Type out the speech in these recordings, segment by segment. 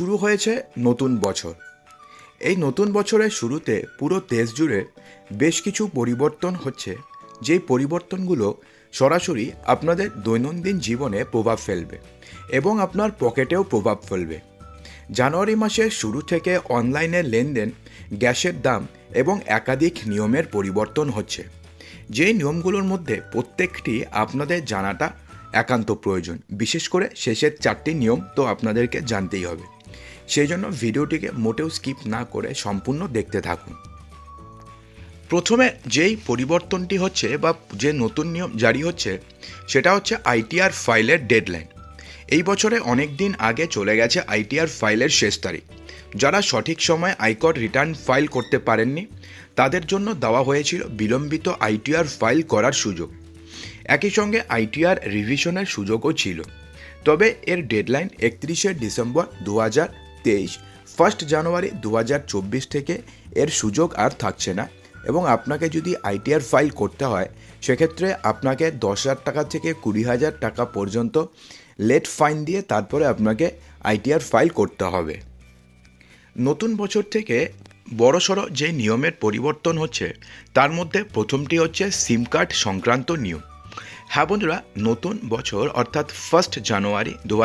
শুরু হয়েছে নতুন বছর। এই নতুন বছরের শুরুতে পুরো দেশ জুড়ে বেশ কিছু পরিবর্তন হচ্ছে, যেই পরিবর্তনগুলো সরাসরি আপনাদের দৈনন্দিন জীবনে প্রভাব ফেলবে এবং আপনার পকেটেও প্রভাব ফেলবে। জানুয়ারি মাসের শুরু থেকে অনলাইনে লেনদেন, গ্যাসের দাম এবং একাধিক নিয়মের পরিবর্তন হচ্ছে। যেই নিয়মগুলোর মধ্যে প্রত্যেকটি আপনাদের জানাটা একান্ত প্রয়োজন। বিশেষ করে শেষের চারটি নিয়ম তো আপনাদেরকে জানতেই হবে। সেই জন্য ভিডিওটিকে মোটেও স্কিপ না করে সম্পূর্ণ দেখতে থাকুন। প্রথমে যেই পরিবর্তনটি হচ্ছে বা যে নতুন নিয়ম জারি হচ্ছে, সেটা হচ্ছে আইটিআর ফাইলের ডেডলাইন। এই বছরে অনেক দিন আগে চলে গেছে আইটিআর ফাইলের শেষ তারিখ। যারা সঠিক সময়ে আয়কর রিটার্ন ফাইল করতে পারেননি, তাদের জন্য দেওয়া হয়েছিল বিলম্বিত আইটিআর ফাইল করার সুযোগ। একই সঙ্গে আইটিআর রিভিশনের সুযোগও ছিল। তবে এর ডেডলাইন একত্রিশে ডিসেম্বর দু হাজার তেইশ। ফার্স্ট জানুয়ারি দু হাজার চব্বিশ থেকে এর সুযোগ আর থাকছে না এবং আপনাকে যদি আইটিআর ফাইল করতে হয়, সেক্ষেত্রে আপনাকে দশ হাজার টাকা থেকে কুড়ি হাজার টাকা পর্যন্ত লেট ফাইন দিয়ে তারপরে আপনাকে আইটিআর ফাইল করতে হবে। নতুন বছর থেকে বড়সড় যে নিয়মের পরিবর্তন হচ্ছে, তার মধ্যে প্রথমটি হচ্ছে সিম কার্ড সংক্রান্ত নিয়ম। হ্যাঁ বন্ধুরা, নতুন বছর, অর্থাৎ ফার্স্ট জানুয়ারি দু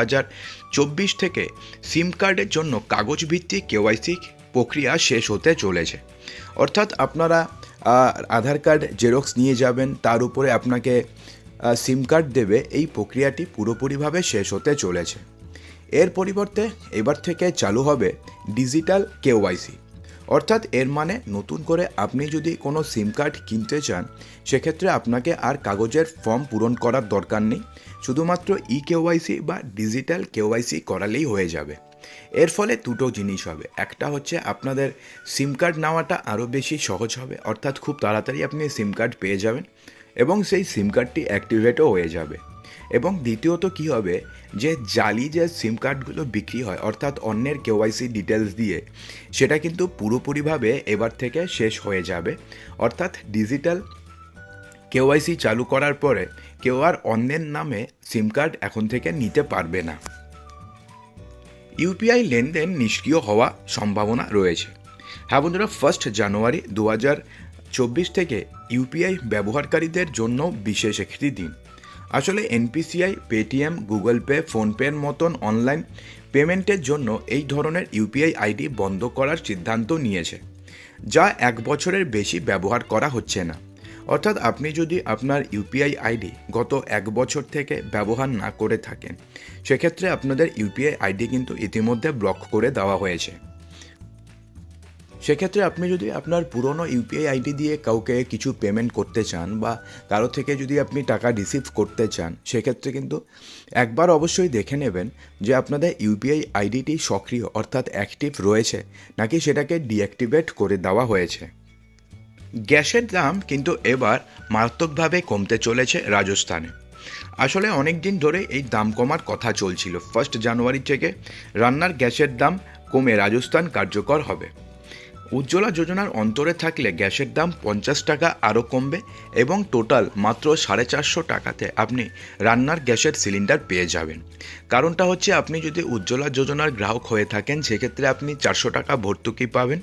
থেকে সিম কার্ডের জন্য কাগজ ভিত্তিক কেওয়াইসি প্রক্রিয়া শেষ হতে চলেছে। অর্থাৎ আপনারা আধার কার্ড জেরক্স নিয়ে যাবেন, তার উপরে আপনাকে সিম কার্ড দেবে, এই প্রক্রিয়াটি পুরোপুরিভাবে শেষ হতে চলেছে। এর পরিবর্তে এবার থেকে চালু হবে ডিজিটাল কেওয়াইসি অর্থাৎ এর মানে নতুন করে আপনি যদি কোনো সিম কার্ড কিনতে চান, সেক্ষেত্রে আপনাকে আর কাগজের ফর্ম পূরণ করার দরকার নেই। শুধুমাত্র ই কেওয়াইসি বা ডিজিটাল কেওয়াইসি করালেই হয়ে যাবে। এর ফলে দুটো জিনিস হবে। একটা হচ্ছে আপনাদের সিম কার্ড নেওয়াটা আরও বেশি সহজ হবে। অর্থাৎ খুব তাড়াতাড়ি আপনি সিম কার্ড পেয়ে যাবেন এবং সেই সিম কার্ডটি অ্যাক্টিভেটও হয়ে যাবে। এবং দ্বিতীয়ত কি হবে? যে জালি যে সিম কার্ডগুলো বিক্রি হয়, অর্থাৎ অন্যের কেওয়াইসি ডিটেলস দিয়ে, সেটা কিন্তু পুরোপুরিভাবে এবার থেকে শেষ হয়ে যাবে। অর্থাৎ ডিজিটাল কেওয়াইসি চালু করার পরে কেউ আর অন্যের নামে সিম কার্ড এখন থেকে নিতে পারবে না। ইউপিআই লেনদেন নিষ্ক্রিয় হওয়া সম্ভাবনা রয়েছে। হ্যাঁ বন্ধুরা ফার্স্ট জানুয়ারি দু চব্বিশ থেকে ইউপিআই ব্যবহারকারীদের জন্য বিশেষ একটি দিন। আসলে এনপিসিআই, পেটিএম, গুগল পে ফোনপের মতন অনলাইন পেমেন্টের জন্য এই ধরনের ইউপিআই আইডি বন্ধ করার সিদ্ধান্ত নিয়েছে, যা এক বছরের বেশি ব্যবহার করা হচ্ছে না। অর্থাৎ আপনি যদি আপনার ইউপিআই আইডি গত এক বছর থেকে ব্যবহার না করে থাকেন, সেক্ষেত্রে আপনাদের ইউপিআই আইডি কিন্তু ইতিমধ্যে ব্লক করে দেওয়া হয়েছে। সেক্ষেত্রে আপনি যদি আপনার পুরনো ইউপিআই আইডি দিয়ে কাউকে কিছু পেমেন্ট করতে চান বা কারও থেকে যদি আপনি টাকা রিসিভ করতে চান, সেক্ষেত্রে কিন্তু একবার অবশ্যই দেখে নেবেন যে আপনাদের ইউপিআই আইডিটি সক্রিয় অর্থাৎ অ্যাক্টিভ রয়েছে নাকি সেটাকে ডিঅ্যাক্টিভেট করে দেওয়া হয়েছে। গ্যাসের দাম কিন্তু এবার মারাত্মকভাবে কমতে চলেছে রাজস্থানে। আসলে অনেক দিন ধরে এই দাম কমার কথা চলছিল। ফার্স্ট জানুয়ারি থেকে রান্নার গ্যাসের দাম কমে রাজস্থান কার্যকর হবে। উজ্জ্বলা যোজনার অন্তরে থাকলে গ্যাসের দাম পঞ্চাশ টাকা আরও কমবে এবং টোটাল মাত্র সাড়ে চারশো টাকাতে আপনি রান্নার গ্যাসের সিলিন্ডার পেয়ে যাবেন। কারণটা হচ্ছে আপনি যদি উজ্জ্বলা যোজনার গ্রাহক হয়ে থাকেন, সেক্ষেত্রে আপনি চারশো টাকা ভর্তুকি পাবেন।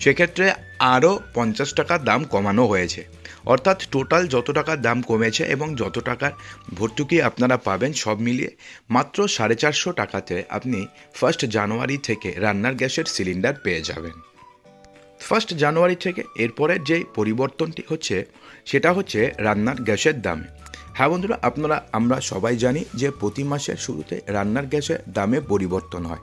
সেক্ষেত্রে আরও পঞ্চাশ টাকা দাম কমানো হয়েছে। অর্থাৎ টোটাল যত টাকার দাম কমেছে এবং যত টাকার ভর্তুকি আপনারা পাবেন সব মিলিয়ে মাত্র সাড়ে চারশো টাকাতে আপনি ফার্স্ট জানুয়ারি থেকে রান্নার গ্যাসের সিলিন্ডার পেয়ে যাবেন। ফার্স্ট জানুয়ারি থেকে এরপরের যে পরিবর্তনটি হচ্ছে, সেটা হচ্ছে রান্নার গ্যাসের দামে। হ্যাঁ বন্ধুরা, আপনারা, আমরা সবাই জানি যে প্রতি মাসের শুরুতে রান্নার গ্যাসের দামে পরিবর্তন হয়।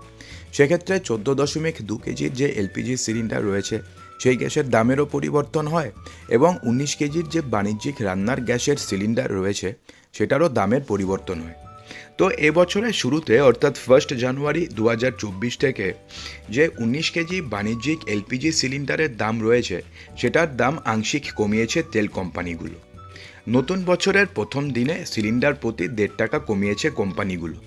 সেক্ষেত্রে চোদ্দ দশমিক দু কেজির যে এলপিজি সিলিন্ডার রয়েছে, সেই গ্যাসের দামেরও পরিবর্তন হয় এবং উনিশ কেজির যে বাণিজ্যিক রান্নার গ্যাসের সিলিন্ডার রয়েছে, সেটারও দামের পরিবর্তন হয়। তো এবছরের শুরুতে, অর্থাৎ ফার্স্ট জানুয়ারি দু হাজার চব্বিশ থেকে, যে উনিশ কেজি বাণিজ্যিক এলপিজি সিলিন্ডারের দাম রয়েছে, সেটার দাম আংশিক কমিয়েছে তেল কোম্পানিগুলো। নতুন বছরের প্রথম দিনে সিলিন্ডার প্রতি দেড় টাকা কমিয়েছে কোম্পানিগুলো।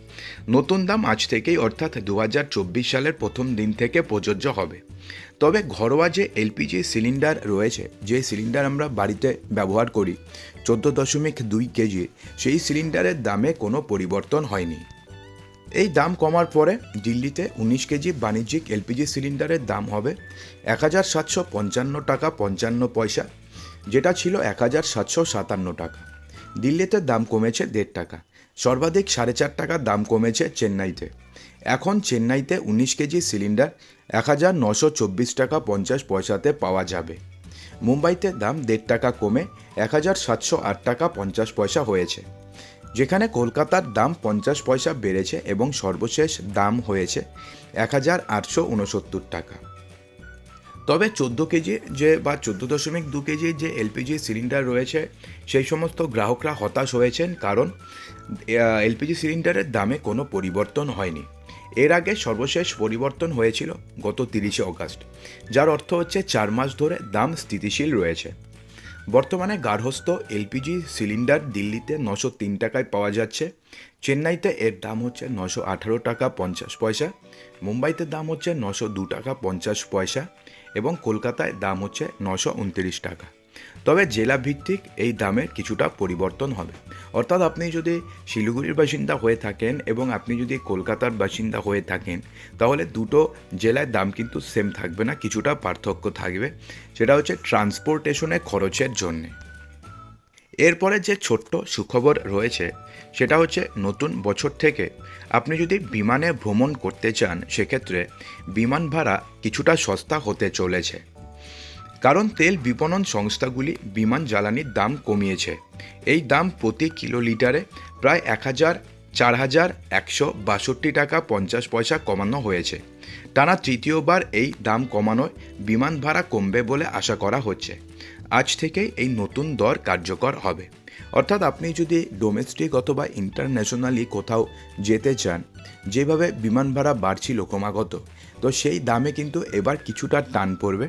নতুন দাম আজ থেকেই, অর্থাৎ দু হাজার চব্বিশ সালের প্রথম দিন থেকে প্রযোজ্য হবে। তবে ঘরোয়া যে এলপিজি সিলিন্ডার রয়েছে, যে সিলিন্ডার আমরা বাড়িতে ব্যবহার করি, চোদ্দ দশমিক দুই কেজি, সেই সিলিন্ডারের দামে কোনো পরিবর্তন হয়নি। এই দাম কমার পরে দিল্লিতে উনিশ কেজি বাণিজ্যিক এলপিজি সিলিন্ডারের দাম হবে এক হাজার সাতশো পঞ্চান্ন টাকা পঞ্চান্ন পয়সা, যেটা ছিল এক হাজার সাতশো সাতান্ন টাকা। দিল্লিতে দাম কমেছে দেড় টাকা, সর্বাধিক সাড়ে চার টাকা দাম কমেছে চেন্নাইতে। এখন চেন্নাইতে উনিশ কেজি সিলিন্ডার এক হাজার নশো চব্বিশ টাকা পঞ্চাশ পয়সাতে পাওয়া যাবে। মুম্বাইতে দাম দেড় টাকা কমে এক হাজার সাতশো আট টাকা পঞ্চাশ পয়সা হয়েছে। যেখানে কলকাতার দাম পঞ্চাশ পয়সা বেড়েছে এবং সর্বশেষ দাম হয়েছে এক হাজার আটশো উনসত্তর টাকা। তবে চোদ্দ কেজি যে বা চোদ্দ দশমিক দু কেজি যে এলপিজি সিলিন্ডার রয়েছে, সেই সমস্ত গ্রাহকরা হতাশ হয়েছেন কারণ এলপিজি সিলিন্ডারের দামে কোনো পরিবর্তন হয়নি। এর আগে সর্বশেষ পরিবর্তন হয়েছিল গত তিরিশে অগাস্ট, যার অর্থ হচ্ছে চার মাস ধরে দাম স্থিতিশীল রয়েছে। বর্তমানে গার্হস্থ এলপিজি সিলিন্ডার দিল্লিতে নশো তিন টাকায় পাওয়া যাচ্ছে, চেন্নাইতে এর দাম হচ্ছে নশো আঠারো টাকা পঞ্চাশ পয়সা, মুম্বাইতে দাম হচ্ছে নশো দু টাকা পঞ্চাশ পয়সা এবং কলকাতায় দাম হচ্ছে নশো উনত্রিশ টাকা। তবে জেলা ভিত্তিক এই দামের কিছুটা পরিবর্তন হবে। অর্থাৎ আপনি যদি শিলিগুড়ির বাসিন্দা হয়ে থাকেন এবং আপনি যদি কলকাতার বাসিন্দা হয়ে থাকেন, তাহলে দুটো জেলায় দাম কিন্তু সেম থাকবে না, কিছুটা পার্থক্য থাকবে। সেটা হচ্ছে ট্রান্সপোর্টেশনে খরচের জন্যে। এরপরে যে ছোট্ট সুখবর রয়েছে, সেটা হচ্ছে নতুন বছর থেকে আপনি যদি বিমানে ভ্রমণ করতে চান, সেক্ষেত্রে বিমান ভাড়া কিছুটা সস্তা হতে চলেছে। কারণ তেল বিপণন সংস্থাগুলি বিমান জ্বালানির দাম কমিয়েছে। এই দাম প্রতি কিলোলিটারে প্রায় এক হাজার, চার হাজার, একশো বাষট্টি টাকা পঞ্চাশ পয়সা কমানো হয়েছে। টানা তৃতীয়বার এই দাম কমানোয় বিমান ভাড়া কমবে বলে আশা করা হচ্ছে। আজ থেকেই এই নতুন দর কার্যকর হবে। অর্থাৎ আপনি যদি ডোমেস্টিক অথবা ইন্টারন্যাশনালি কোথাও যেতে চান, যেভাবে বিমান ভাড়া বাড়ছিল ক্রমাগত তো সেই দামে কিন্তু এবার কিছুটা টান পড়বে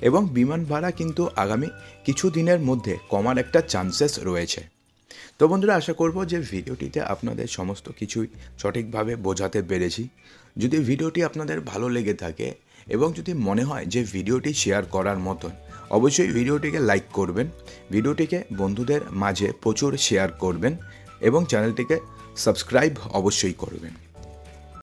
এবং বিমান ভাড়া কিন্তু আগামী কিছু দিনের মধ্যে কমার একটা চান্সেস রয়েছে। তো বন্ধুরা, আশা করব যে ভিডিওটিতে আপনাদের সমস্ত কিছুই সঠিকভাবে বোঝাতে পেরেছি। যদি ভিডিওটি আপনাদের ভালো লেগে থাকে এবং যদি মনে হয় যে ভিডিওটি শেয়ার করার মতন, অবশ্যই ভিডিওটিকে লাইক করবেন, ভিডিওটিকে বন্ধুদের মাঝে প্রচুর শেয়ার করবেন এবং চ্যানেলটিকে সাবস্ক্রাইব অবশ্যই করবেন।